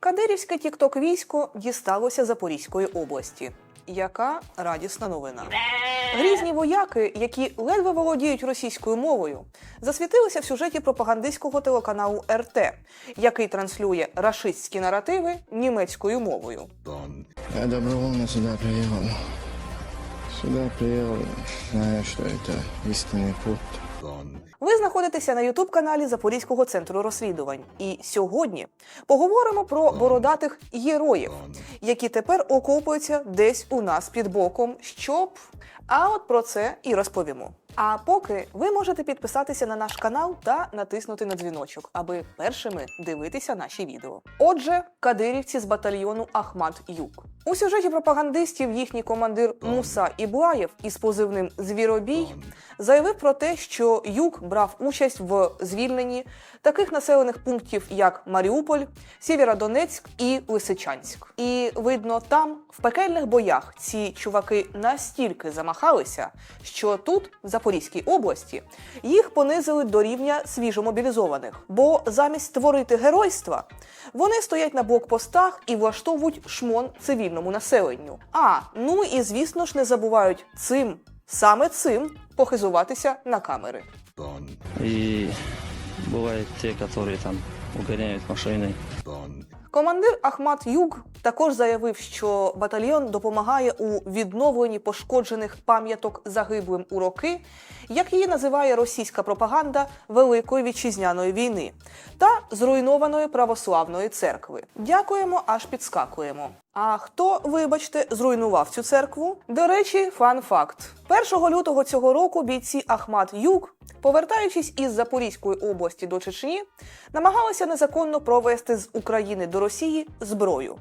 Кадирівське тікток військо дісталося Запорізької області. Яка радісна новина. Грізні вояки, які ледве володіють російською мовою, засвітилися в сюжеті пропагандистського телеканалу РТ, який транслює рашистські наративи німецькою мовою. Я добровольно сюда приехал. Сюда приехал, зная, что это истинный путь. Ви знаходитеся на Ютуб-каналі Запорізького центру розслідувань. І сьогодні поговоримо про бородатих героїв, які тепер окопуються десь у нас під боком, щоб. А от про це і розповімо. А поки ви можете підписатися на наш канал та натиснути на дзвіночок, аби першими дивитися наші відео. Отже, кадирівці з батальйону Ахмат Юк. У сюжеті пропагандистів їхній командир Муса Іблаєв із позивним Звіробій заявив про те, що Юг брав участь в звільненні таких населених пунктів, як Маріуполь, Сєвєродонецьк і Лисичанськ. І видно, там в пекельних боях ці чуваки настільки замахалися, що тут, в Запорізькій області, їх понизили до рівня свіжомобілізованих. Бо замість створити геройства, вони стоять на блокпостах і влаштовують шмон цивільному населенню. А ну і звісно ж не забувають цим саме цим похизуватися на камери. И бывают те, которые там угоняют машины. Командир Ахмат Юг також заявив, що батальйон допомагає у відновленні пошкоджених пам'яток загиблим у роки, як її називає російська пропаганда Великої вітчизняної війни та зруйнованої православної церкви. Дякуємо, аж підскакуємо. А хто, вибачте, зруйнував цю церкву? До речі, фан-факт: 1 лютого цього року бійці Ахмат Юг, повертаючись із Запорізької області до Чечні, намагалися незаконно провести з України до Росії зброю.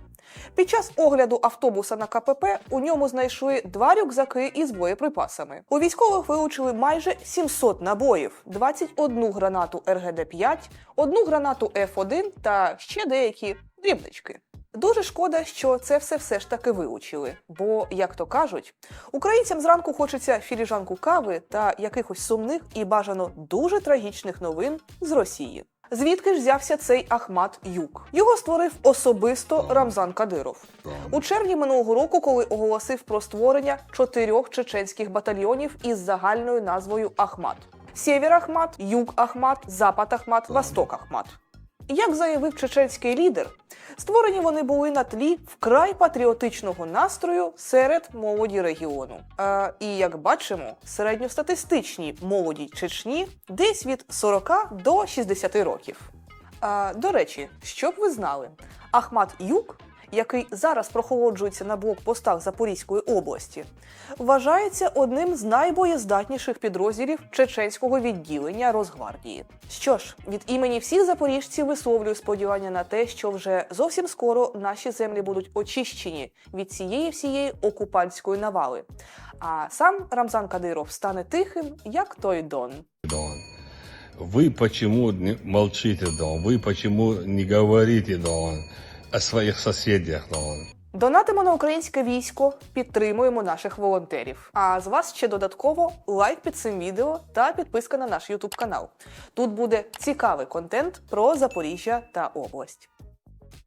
Під час огляду автобуса на КПП у ньому знайшли два рюкзаки із боєприпасами. У військових вилучили майже 700 набоїв, 21 гранату РГД-5, одну гранату Ф1 та ще деякі дрібнички. Дуже шкода, що це все все ж таки вилучили. Бо, як то кажуть, українцям зранку хочеться філіжанку кави та якихось сумних і бажано дуже трагічних новин з Росії. Звідки ж взявся цей Ахмат Юк? Його створив особисто Рамзан Кадиров у червні минулого року, коли оголосив про створення чотирьох чеченських батальйонів із загальною назвою Ахмат: Сєвєр Ахмат, Юг Ахмат, Запад Ахмат, Восток Ахмат. Як заявив чеченський лідер, створені вони були на тлі вкрай патріотичного настрою серед молоді регіону. А, і як бачимо, середньостатистичні молоді Чечні десь від 40 до 60 років. А, до речі, щоб ви знали, Ахмат Юк, який зараз прохолоджується на блокпостах Запорізької області, вважається одним з найбоєздатніших підрозділів чеченського відділення Росгвардії. Що ж, від імені всіх запоріжців висловлюю сподівання на те, що вже зовсім скоро наші землі будуть очищені від цієї всієї окупантської навали. А сам Рамзан Кадиров стане тихим, як той Дон. Дон. Вы почему молчите, Дон? Вы почему не говорите, Дон, о своих соседях, Дон? Донатимо на українське військо, підтримуємо наших волонтерів. А з вас ще додатково лайк під цим відео та підписка на наш Ютуб канал. Тут буде цікавий контент про Запоріжжя та область.